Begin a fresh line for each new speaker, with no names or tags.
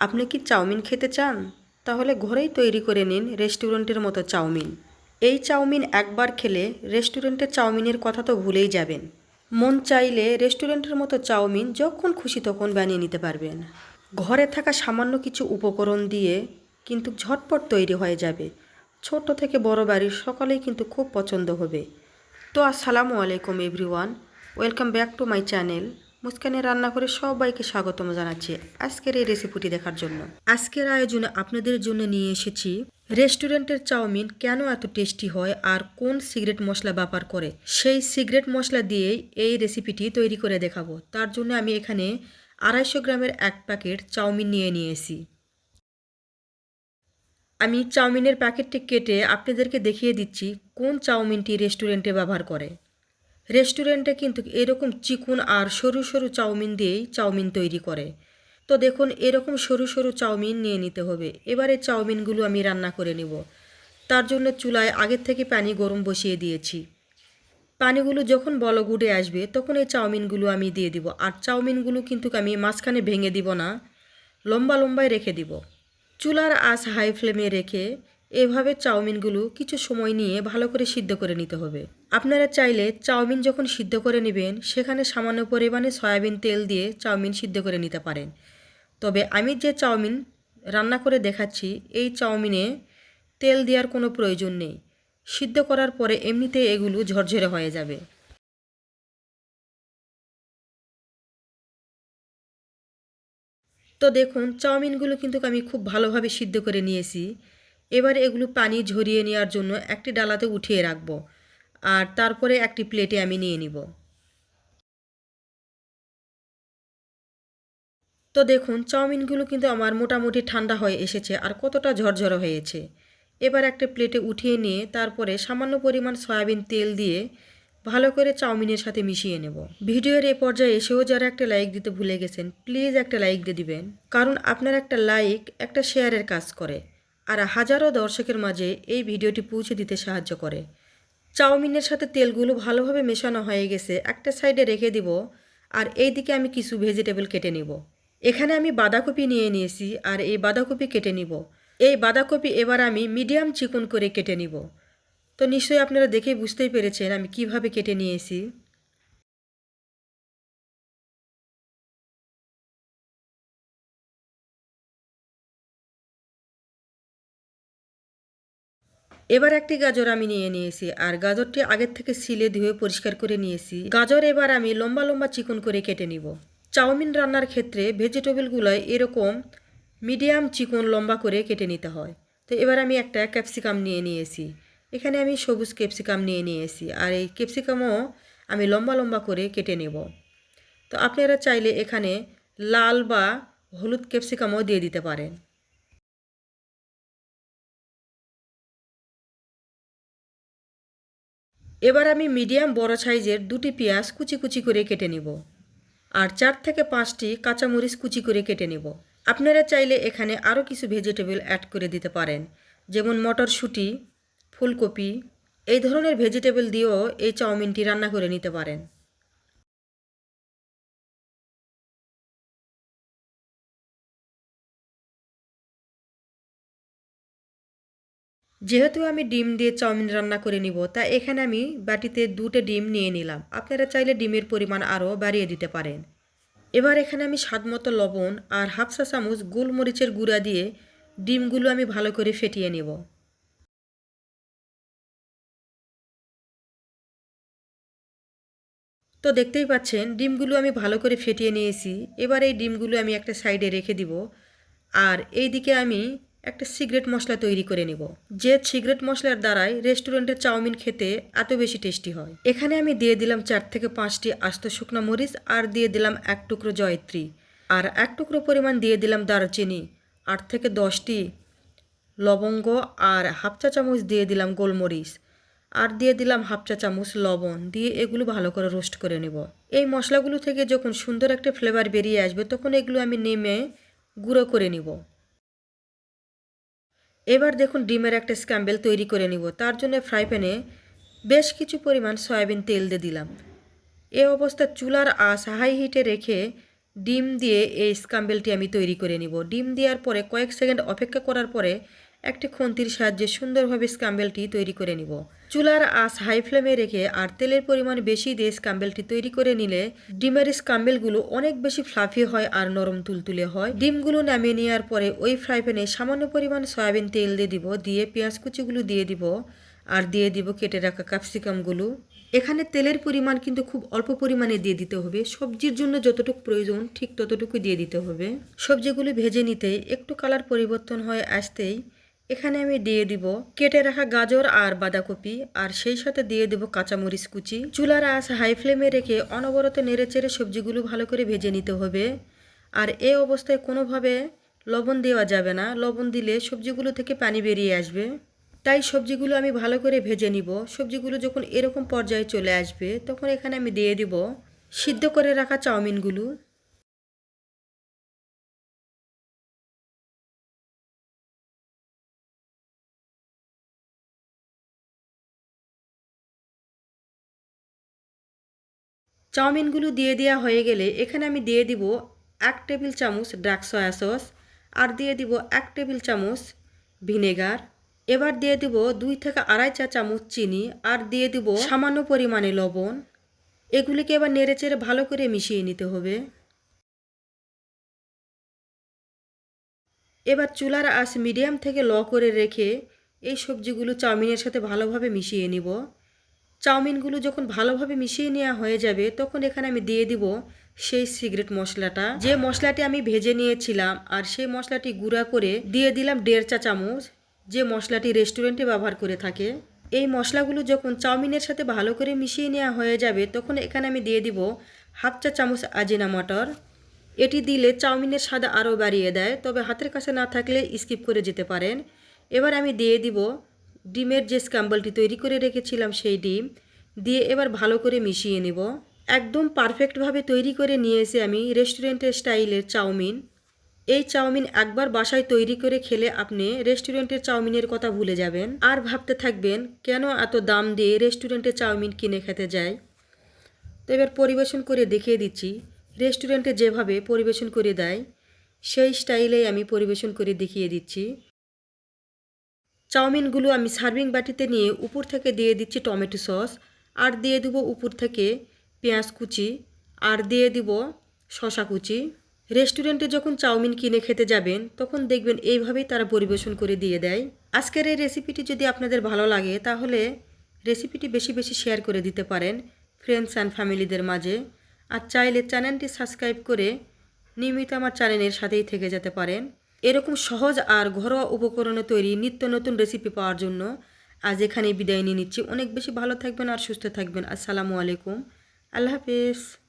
আপনি কি চাউমিন খেতে চান? তাহলে ঘরেই তৈরি করে নিন রেস্টুরেন্টের মতো চাউমিন। এই চাউমিন একবার খেলে রেস্টুরেন্টের চাউমিনের কথা তো ভুলেই যাবেন। মন চাইলে রেস্টুরেন্টের মতো চাউমিন যখন খুশি তখন বানিয়ে নিতে পারবেন। ঘরে থাকা সামান্য কিছু উপকরণ দিয়ে কিন্তু ঝটপট তৈরি হয়ে যাবে। ছোট থেকে বড় বাড়ির সকলেই কিন্তু খুব পছন্দ হবে। তো আসসালামু আলাইকুম everyone welcome back to my channel মুস্কানের রান্না করে সবাইকে স্বাগতম জানাচ্ছি আজকের এই রেসিপিটি দেখার জন্য। আজকের আয়োজনে আপনাদের জন্য নিয়ে এসেছি রেস্টুরেন্টের চাউমিন কেন এত টেস্টি হয় আর কোন সিগারেট মশলা ব্যবহার করে। সেই সিগারেট মশলা দিয়েই এই রেসিপিটি তৈরি করে দেখাবো। তার জন্য আমি এখানে আড়াইশো গ্রামের এক প্যাকেট চাউমিন নিয়ে নিয়েছি। আমি চাউমিনের প্যাকেটটি কেটে আপনাদেরকে দেখিয়ে দিচ্ছি কোন চাউমিনটি রেস্টুরেন্টে ব্যবহার করে। রেস্টুরেন্টে কিন্তু এরকম চিকুন আর সরু সরু চাউমিন দিয়েই চাউমিন তৈরি করে। তো দেখুন, এরকম সরু সরু চাউমিন নিয়ে নিতে হবে। এবারে চাউমিনগুলো আমি রান্না করে নেব। তার জন্য চুলায় আগের থেকে পানি গরম বসিয়ে দিয়েছি। পানিগুলো যখন উঠে আসবে, তখন এই চাউমিনগুলো আমি দিয়ে দিব। আর চাউমিনগুলো কিন্তু আমি মাঝখানে ভেঙে দিব না, লম্বা লম্বায় রেখে দিব। চুলার আঁচ হাই ফ্লেমে রেখে এভাবে চাউমিনগুলো কিছু সময় নিয়ে ভালো করে সিদ্ধ করে নিতে হবে। আপনারা চাইলে চাউমিন যখন সিদ্ধ করে নেবেন, সেখানে সামান্য পরিমাণে সয়াবিন তেল দিয়ে চাউমিন সিদ্ধ করে নিতে পারেন। তবে আমি যে চাউমিন রান্না করে দেখাচ্ছি, এই চাউমিনে তেল দেওয়ার কোনো প্রয়োজন নেই। সিদ্ধ করার পরে এমনিতে এগুলো ঝরঝরে হয়ে যাবে। তো দেখুন, চাউমিনগুলো কিন্তু আমি খুব ভালোভাবে সিদ্ধ করে নিয়েছি। এবার এগুলো পানি ঝরিয়ে নেওয়ার জন্য একটি ডালাতে উঠিয়ে রাখব। আর তারপরে একটি প্লেটে আমি নিয়ে নিব। তো দেখুন, চাউমিনগুলো কিন্তু আমার মোটামুটি ঠান্ডা হয়ে এসেছে আর কতটা ঝরঝরে হয়েছে। এবার একটা প্লেটে উঠিয়ে নিয়ে তারপরে সামান্য পরিমাণ সয়াবিন তেল দিয়ে ভালো করে চাউমিনের সাথে মিশিয়ে নেব। ভিডিওর এ পর্যায়ে এসেও যারা একটা লাইক দিতে ভুলে গেছেন প্লিজ একটা লাইক দিয়ে দিবেন। কারণ আপনার একটা লাইক একটা শেয়ারের কাজ করে আর হাজারো দর্শকের মাঝে এই ভিডিওটি পৌঁছে দিতে সাহায্য করে। চাউমিনের সাথে তেলগুলো ভালোভাবে মেশানো হয়ে গেছে, একটা সাইডে রেখে দিব আর এই দিকে আমি কিছু ভেজিটেবল কেটে নিব। এখানে আমি বাঁধাকপি নিয়ে নিয়েছি আর এই বাঁধাকপি কেটে নিব। এই বাঁধাকপি এবার আমি মিডিয়াম চিকন করে কেটে নিব। তো নিশ্চয়ই আপনারা দেখেই বুঝতেই পেরেছেন আমি কীভাবে কেটে নিয়েছি। এবার একটি গাজর আমি নিয়ে নিয়েছি, আর গাজরটি আগের থেকে সিলে ধুয়ে পরিষ্কার করে নিয়েছি। গাজর এবার আমি লম্বা লম্বা চিকন করে কেটে নিব। চাউমিন রান্নার ক্ষেত্রে ভেজিটেবলগুলো এরকম মিডিয়াম চিকন লম্বা করে কেটে নিতে হয়। তো এবার আমি একটা ক্যাপসিকাম নিয়ে নিয়েছি। এখানে আমি সবুজ ক্যাপসিকাম নিয়ে নিয়েছি, আর এই ক্যাপসিকামও আমি লম্বা লম্বা করে কেটে নেব। তো আপনারা চাইলে এখানে লাল বা হলুদ ক্যাপসিকামও দিয়ে দিতে পারেন। এবার আমি মিডিয়াম বড় সাইজের দুটি পেঁয়াজ কুচি কুচি করে কেটে নিব। আর চার থেকে পাঁচটি কাঁচামরিচ কুচি করে কেটে নেব। আপনারা চাইলে এখানে আরও কিছু ভেজিটেবল অ্যাড করে দিতে পারেন, যেমন মটরশুঁটি, ফুলকপি, এই ধরনের ভেজিটেবল দিয়েও এই চাউমিনটি রান্না করে নিতে পারেন। যেহেতু আমি ডিম দিয়ে চাউমিন রান্না করে নিব, তা এখানে আমি বাটিতে দুটো ডিম নিয়ে নিলাম। আপনারা চাইলে ডিমের পরিমাণ আরও বাড়িয়ে দিতে পারেন। এবার এখানে আমি স্বাদমতো লবণ আর হাফসা চামচ গোলমরিচের গুঁড়া দিয়ে ডিমগুলো আমি ভালো করে ফেটিয়ে নেব। তো দেখতেই পাচ্ছেন, ডিমগুলো আমি ভালো করে ফেটিয়ে নিয়েছি। এবার এই ডিমগুলো আমি একটা সাইডে রেখে দিব। আর এই দিকে আমি একটা সিগারেট মশলা তৈরি করে নেব, যে সিগারেট মশলার দ্বারাই রেস্টুরেন্টের চাউমিন খেতে এত বেশি টেস্টি হয়। এখানে আমি দিয়ে দিলাম চার থেকে পাঁচটি আস্ত শুকনো মরিচ আর দিয়ে দিলাম এক টুকরো জয়ত্রী। আর এক টুকরো পরিমাণ দিয়ে দিলাম দারচিনি, আট থেকে দশটি লবঙ্গ আর হাফ চা চামচ দিয়ে দিলাম গোলমরিচ। আর দিয়ে দিলাম হাফ চা চামচ লবণ, দিয়ে এগুলো ভালো করে রোস্ট করে নেব। এই মশলাগুলো থেকে যখন সুন্দর একটা ফ্লেভার বেরিয়ে আসবে, তখন এগুলো আমি নেমে গুঁড়ো করে নিব। এবার দেখুন ডিমের একটা স্ক্যাম্বেল তৈরি করে নিব। তার জন্য ফ্রাই প্যানে বেশ কিছু পরিমাণ সয়াবিন তেল দিয়ে দিলাম। এ অবস্থা চুলার আঁচ হাই হিটে রেখে ডিম দিয়ে এই স্ক্যাম্বেলটি আমি তৈরি করে নিব। ডিম দেওয়ার পরে কয়েক সেকেন্ড অপেক্ষা করার পরে একটি খন্তির সাহায্যে সুন্দরভাবে স্কাম্বেলটি তৈরি করে নিব। চুলার আঁচ হাই ফ্লেমে রেখে আর তেলের পরিমাণ বেশি দিয়ে স্কাম্বেলটি তৈরি করে নিলে ডিমের স্কাম্বেলগুলো অনেক বেশি ফ্লাফি হয় আর নরম তুলতুলে হয়। ডিমগুলো নামিয়ে নেওয়ার পরে ওই ফ্রাই প্যানে সামান্য পরিমাণ সয়াবিন তেল দিয়ে দিব, দিয়ে পেঁয়াজ কুচিগুলো দিয়ে দিব আর দিয়ে দিব কেটে রাখা ক্যাপসিকামগুলো। এখানে তেলের পরিমাণ কিন্তু খুব অল্প পরিমাণে দিয়ে দিতে হবে। সবজির জন্য যতটুকু প্রয়োজন ঠিক ততটুকু দিয়ে দিতে হবে। সবজিগুলো ভেজে নিতে একটু কালার পরিবর্তন হয়ে আসতেই এখানে আমি দিয়ে দিব কেটে রাখা গাজর আর বাঁধাকপি, আর সেই সাথে দিয়ে দেব কাঁচামরিচ কুচি। চুলার আঁচ হাই ফ্লেমে রেখে অনবরত নেড়ে চেড়ে সবজিগুলো ভালো করে ভেজে নিতে হবে। আর এ অবস্থায় কোনোভাবে লবণ দেওয়া যাবে না। লবণ দিলে সবজিগুলো থেকে পানি বেরিয়ে আসবে। তাই সবজিগুলো আমি ভালো করে ভেজে নিব। সবজিগুলো যখন এরকম পর্যায়ে চলে আসবে, তখন এখানে আমি দিয়ে দিব সিদ্ধ করে রাখা চাউমিনগুলো। চাউমিনগুলো দিয়ে দেওয়া হয়ে গেলে এখানে আমি দিয়ে দিব এক টেবিল চামচ ডার্ক সয়া সস আর দিয়ে দিব এক টেবিল চামচ ভিনেগার। এবার দিয়ে দিব দুই থেকে আড়াই চা চামচ চিনি আর দিয়ে দিব সামান্য পরিমাণে লবণ। এগুলিকে এবার নেড়েচেড়ে ভালো করে মিশিয়ে নিতে হবে। এবার চুলার আঁচ মিডিয়াম থেকে ল করে রেখে এই সবজিগুলো চাউমিনের সাথে ভালোভাবে মিশিয়ে নিব। চাউমিনগুলো যখন ভালোভাবে মিশিয়ে নেওয়া হয়ে যাবে, তখন এখানে আমি দিয়ে দিব সেই সিগারেট মশলাটা। যে মশলাটি আমি ভেজে নিয়েছিলাম আর সেই মশলাটি গুঁড়া করে দিয়ে দিলাম দেড় চা চামচ, যে মশলাটি রেস্টুরেন্টে ব্যবহার করে থাকে। এই মশলাগুলো যখন চাউমিনের সাথে ভালো করে মিশিয়ে নেওয়া হয়ে যাবে, তখন এখানে আমি দিয়ে দিব হাফ চা চামচ আজিনা মটর। এটি দিলে চাউমিনের স্বাদ আরও বাড়িয়ে দেয়, তবে হাতের কাছে না থাকলে স্কিপ করে যেতে পারেন। এবার আমি দিয়ে দিব ডিমের যে স্ক্যাম্বলটি তৈরি করে রেখেছিলাম সেই ডিম দিয়ে এবার ভালো করে মিশিয়ে নেব। একদম পারফেক্টভাবে তৈরি করে নিয়ে এসে আমি রেস্টুরেন্টের স্টাইলের চাউমিন। এই চাউমিন একবার বাসায় তৈরি করে খেলে আপনি রেস্টুরেন্টের চাউমিনের কথা ভুলে যাবেন। আর ভাবতে থাকবেন, কেন এত দাম দিয়ে রেস্টুরেন্টে চাউমিন কিনে খেতে যায় তো এবার পরিবেশন করে দেখিয়ে দিচ্ছি। রেস্টুরেন্টে যেভাবে পরিবেশন করে দেয়, সেই স্টাইলেই আমি পরিবেশন করে দেখিয়ে দিচ্ছি। চাউমিনগুলো আমি সার্ভিং বাটিতে নিয়ে উপর থেকে দিয়ে দিচ্ছি টমেটো সস, আর দিয়ে দেব উপর থেকে পেঁয়াজ কুচি, আর দিয়ে দিব শশা কুচি। রেস্টুরেন্টে যখন চাউমিন কিনে খেতে যাবেন, তখন দেখবেন এইভাবেই তারা পরিবেশন করে দিয়ে দেয়। আজকের এই রেসিপিটি যদি আপনাদের ভালো লাগে, তাহলে রেসিপিটি বেশি বেশি শেয়ার করে দিতে পারেন ফ্রেন্ডস অ্যান্ড ফ্যামিলিদের মাঝে। আর চাইলে চ্যানেলটি সাবস্ক্রাইব করে নিয়মিত আমার চ্যানেলের সাথেই থেকে যেতে পারেন। এরকম সহজ আর ঘরোয়া উপকরণে তৈরি নিত্য নতুন রেসিপি পাওয়ার জন্য আজ এখানে বিদায় নিয়ে নিচ্ছি। অনেক বেশি ভালো থাকবেন আর সুস্থ থাকবেন। আসসালামু আলাইকুম। আল্লাহ হাফেজ।